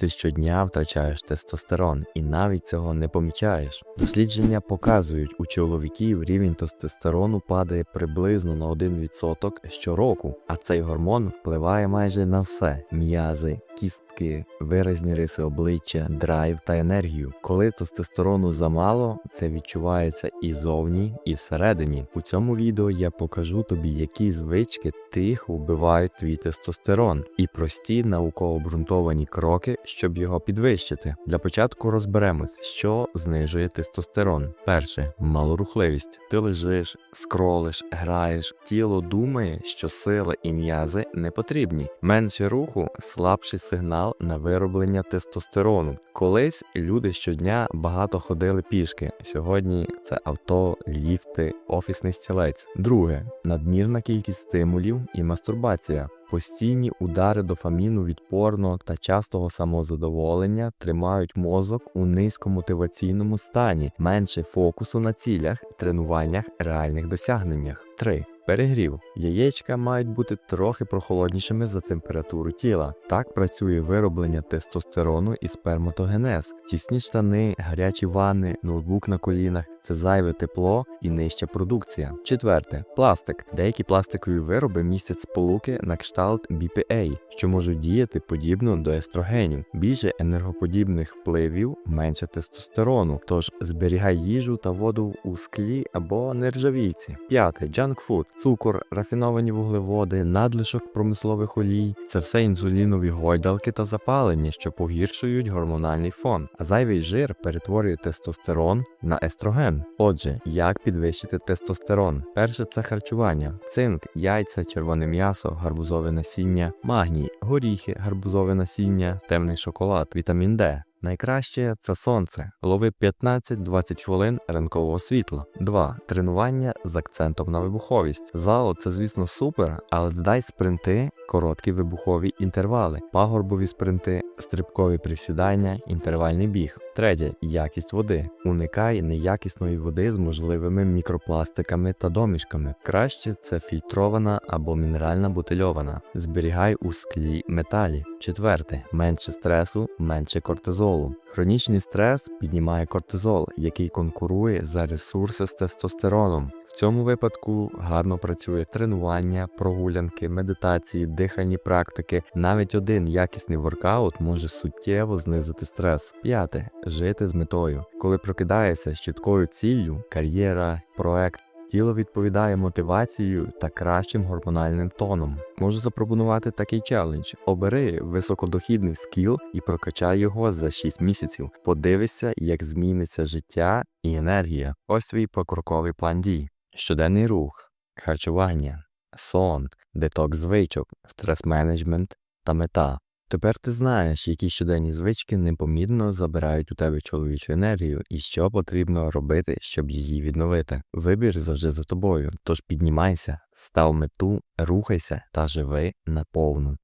Ти щодня втрачаєш тестостерон і навіть цього не помічаєш. Дослідження показують, у чоловіків рівень тестостерону падає приблизно на 1% щороку, а цей гормон впливає майже на все: м'язи, кістки, виразні риси обличчя, драйв та енергію. Коли тестостерону замало, це відчувається і зовні, і всередині. У цьому відео я покажу тобі, які звички тихо вбивають твій тестостерон, і прості науково обґрунтовані кроки, щоб його підвищити. Для початку розберемось, що знижує тестостерон. Перше малорухливість. Ти лежиш, скролиш, граєш, тіло думає, що сила і м'язи не потрібні. Менше руху слабший сигнал на вироблення тестостерону. Колись люди щодня багато ходили пішки. Сьогодні це авто, ліфти, офісний стілець. Друге надмірна кількість стимулів і мастурбація. Постійні удари дофаміну від порно та частого самозадоволення тримають мозок у низькомотиваційному стані, менше фокусу на цілях, тренуваннях, реальних досягненнях. 3. Перегрів. Яєчка мають бути трохи прохолоднішими за температуру тіла. Так працює вироблення тестостерону і сперматогенез. Тісні штани, гарячі ванни, ноутбук на колінах це зайве тепло і нижча продукція. Четверте пластик. Деякі пластикові вироби містять сполуки на кшталт BPA, що можуть діяти подібно до естрогенів. Більше енергоподібних впливів, менше тестостерону. Тож зберігай їжу та воду у склі або нержавійці. П'яте джанкфуд. Цукор, рафіновані вуглеводи, надлишок промислових олій це все інсулінові гойдалки та запалення, що погіршують гормональний фон. А зайвий жир перетворює тестостерон на естроген. Отже, як підвищити тестостерон? Перше це харчування: цинк, яйця, червоне м'ясо, гарбузове насіння, магній, горіхи, гарбузове насіння, темний шоколад, вітамін Д. Найкраще це сонце. Лови 15-20 хвилин ранкового світла. 2. Тренування з акцентом на вибуховість. Зал це, звісно, супер, але додай спринти, короткі вибухові інтервали, пагорбові спринти, стрибкові присідання, інтервальний біг. Третє якість води. Уникай неякісної води з можливими мікропластиками та домішками. Краще це фільтрована або мінеральна бутильована. Зберігай у склі металі. Четверте менше стресу, менше кортизолу. Хронічний стрес піднімає кортизол, який конкурує за ресурси з тестостероном. Цьому випадку гарно працює тренування, прогулянки, медитації, дихальні практики. Навіть один якісний воркаут може суттєво знизити стрес. П'яте жити з метою. Коли прокидаєшся з чіткою ціллю, кар'єра, проект. Тіло відповідає мотивацією та кращим гормональним тоном. Можу запропонувати такий челендж: обери високодохідний скіл і прокачай його за 6 місяців. Подивися, як зміниться життя і енергія. Ось твій покроковий план дій: щоденний рух, харчування, сон, детокс звичок, стрес-менеджмент та мета. Тепер ти знаєш, які щоденні звички непомітно забирають у тебе чоловічу енергію і що потрібно робити, щоб її відновити. Вибір завжди за тобою. Тож піднімайся, став мету, рухайся та живи наповну.